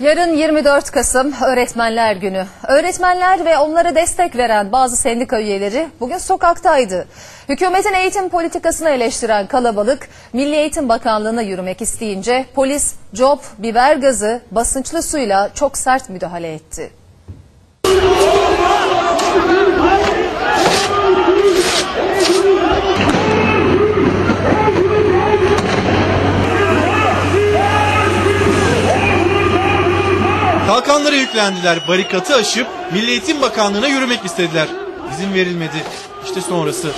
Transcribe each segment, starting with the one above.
Yarın 24 Kasım Öğretmenler Günü. Öğretmenler ve onlara destek veren bazı sendika üyeleri bugün sokaktaydı. Hükümetin eğitim politikasını eleştiren kalabalık Milli Eğitim Bakanlığı'na yürümek isteyince polis cop, biber gazı, basınçlı suyla çok sert müdahale etti. Kalkanlara yüklendiler, barikatı aşıp Milli Eğitim Bakanlığı'na yürümek istediler. İzin verilmedi. İşte sonrası.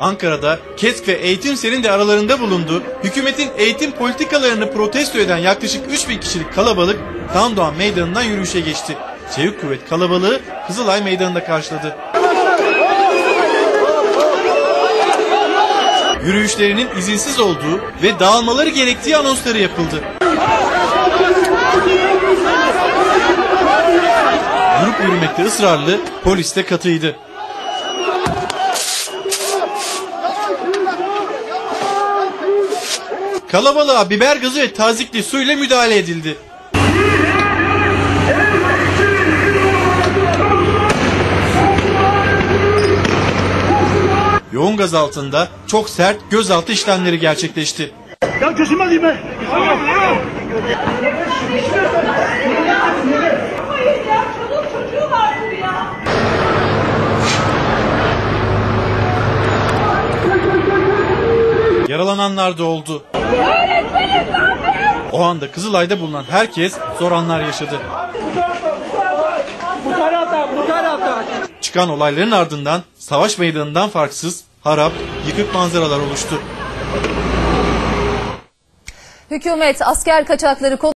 Ankara'da KESK ve Eğitimsel'in de aralarında bulunduğu hükümetin eğitim politikalarını protesto eden yaklaşık 3000 kişilik kalabalık Tan Doğan Meydanı'ndan yürüyüşe geçti. Çevik Kuvvet kalabalığı Kızılay Meydanı'nda karşıladı. Yürüyüşlerinin izinsiz olduğu ve dağılmaları gerektiği anonsları yapıldı. Grup yürümekte ısrarlı, polis de katıydı. Kalabalığa biber gazı ve tazikli suyla müdahale edildi. Yoğun gaz altında çok sert gözaltı işlemleri gerçekleşti. Ya gözümü alayım ben. Yaralananlar da oldu. O anda Kızılay'da bulunan herkes zor anlar yaşadı. Çıkan olayların ardından savaş meydanından farksız harap, yıkık manzaralar oluştu. Hükümet asker kaçakları